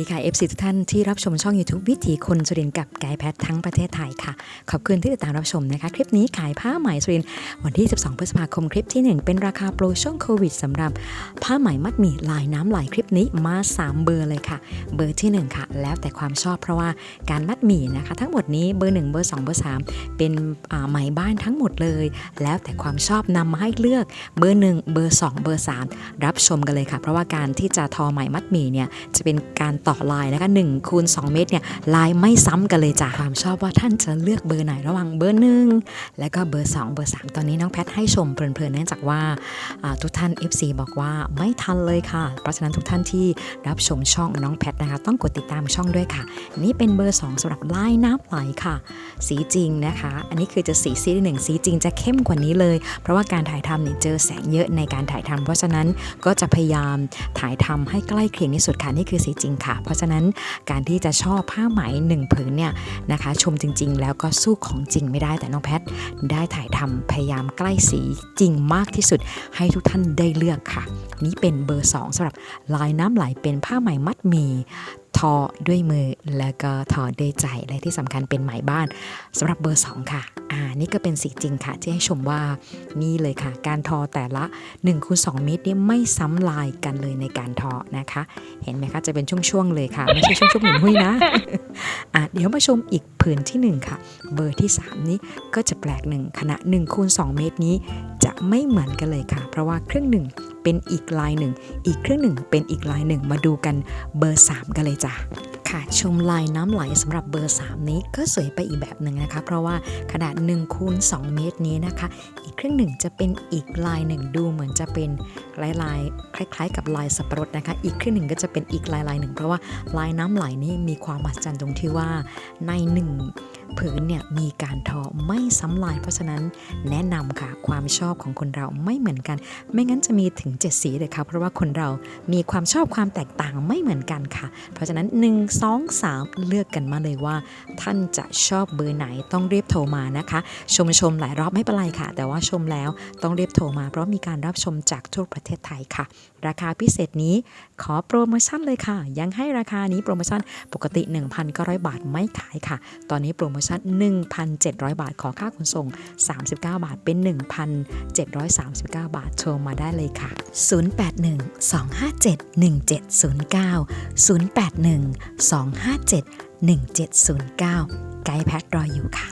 ดีค่ะ FC ทุกท่านที่รับชมช่อง YouTube วิถีคนสุรินกับไกด์แพททั้งประเทศไทยค่ะ ขอบคุณที่ติดตามรับชมนะคะ คลิปนี้ขายผ้าไหมสุรินวันที่ 12 พฤษภาคมคลิปที่ 1 เป็นราคาโปรช่วงโควิดสำหรับ ผ้าไหมมัดหมี่ลายน้ำไหลคลิปนี้มา 3 เบอร์เลยค่ะ เบอร์ที่ 1 ค่ะ แล้วแต่ความชอบเพราะว่าการมัดหมี่นะคะ ทั้งหมดนี้เบอร์ 1 เบอร์ 2 เบอร์ 3 เป็นอ่าไหมบ้านทั้งหมดเลย แล้วแต่ความชอบนำมาให้เลือกเบอร์ 1 เบอร์ 2 เบอร์ 3 รับชมกันเลยค่ะ เพราะว่าการที่จะทอไหมมัดหมี่เนี่ยจะเป็นการต่อต่อลายนะคะ1คูณ2เมตรเนี่ยลายไม่ซ้ำกันเลยจ้ะความชอบว่าท่านจะเลือกเบอร์ไหนระหว่างเบอร์หนึ่งแล้วก็เบอร์ 2 เบอร์ 3 ตอนนี้น้องแพทให้ชมเพลินๆเนื่องจากว่าทุกท่าน FC บอกว่าไม่ทันเลยค่ะ เพราะฉะนั้นทุกท่านที่รับชมช่องน้องแพทนะคะ ต้องกดติดตามช่องด้วยค่ะ นี่เป็นเบอร์ 2สำหรับลายน้ำไหลค่ะ สีจริงนะคะ อันนี้คือจะสีซีหนึ่งสีจริงจะเข้มกว่านี้เลย เพราะว่าการถ่ายทำเนี่ยเจอแสงเยอะในการถ่ายทำเพราะฉะนั้นก็จะพยายามถ่ายทำให้ใกล้เคียงที่สุดค่ะนี่คือสีจริงค่ะเพราะฉะนั้นการที่จะชอบผ้าไหมหนึ่งผืนเนี่ยนะคะชมจริงๆ แล้วก็สู้ของจริงไม่ได้แต่น้องแพทได้ถ่ายทำพยายามใกล้สีจริงมากที่สุด ให้ทุกท่านได้เลือกค่ะ นี่เป็นเบอร์ 2สำหรับลายน้ำไหลเป็นผ้าไหมมัดมี ทอด้วยมือแล้วก็ทอด้วยใจและที่สำคัญเป็นหมบ้านสำหรับเบอร์ 2 ค่ะ อ่า นี่ก็เป็นสีจริงค่ะ ที่ให้ชมว่านี่เลยค่ะ การทอแต่ละ1คูณ2เมตรนี่ไม่ซ้ำลายกันเลยในการทอนะคะ เห็นไหมคะจะเป็นช่วงๆเลยค่ะ ไม่ใช่ช่วงๆหนุนหุ้ยนะ อะเดี๋ยวมาชมอีกผืนที่ 1 ค่ะ เบอร์ที่ 3 นี้ก็จะแปลกหนึ่งขณะ1คูณ2เมตรนี้จะไม่เหมือนกันเลยค่ะ เพราะว่าเครื่องหนึ่ง เป็นอีกลายหนึ่ง อีกเครื่องหนึ่งเป็นอีกลายหนึ่ง มาดูกันเบอร์ 3 กันเลยจ้ะ ค่ะชมลายน้ำไหลสำหรับเบอร์ 3 นี้ก็สวยไปอีกแบบหนึ่งนะคะ เพราะว่าขนาด1คูณ2เมตรนี้นะคะ อีกครื่งหนึ่งจะเป็นอีกลายหนึ่งดูเหมือนจะเป็นลายลายคล้าย ๆ กับลายสับปะรดนะคะ อีกครื่งหนึ่งก็จะเป็นอีกลายลายหนึ่งเพราะว่าลายน้ำไหลนี่มีความมหัศจรรย์ตรงที่ว่าในหนึ่งผืนเนี่ยมีการทอไม่ซ้ำลาย เพราะฉะนั้นแนะนำค่ะความชอบของคนเราไม่เหมือนกัน ไม่งั้นจะมีถึง 7 สีเลยค่ะเพราะว่าคนเรามีความชอบความแตกต่างไม่เหมือนกันค่ะ เพราะฉะนั้น 1 2 3 เลือกกันมาเลยว่า ท่านจะชอบเบอร์ไหนต้องรีบโทรมานะคะ ชมชมหลายรอบไม่เป็นไรค่ะ แต่ว่าชมแล้วต้องรีบโทรมา เพราะมีการรับชมจากทั่วประเทศไทยค่ะ ราคาพิเศษนี้ขอโปรโมชั่นเลยค่ะ ยังให้ราคานี้โปรโมชั่นปกติ 1,900 บาทไม่ขายค่ะ ตอนนี้โปรโมชั่น 1,700 บาทขอค่าขนส่ง 39 บาทเป็น 1,739 บาทโทรมาได้เลยค่ะ 081 257 1709 081 257 1709 ไกด์แพทรออยู่ค่ะ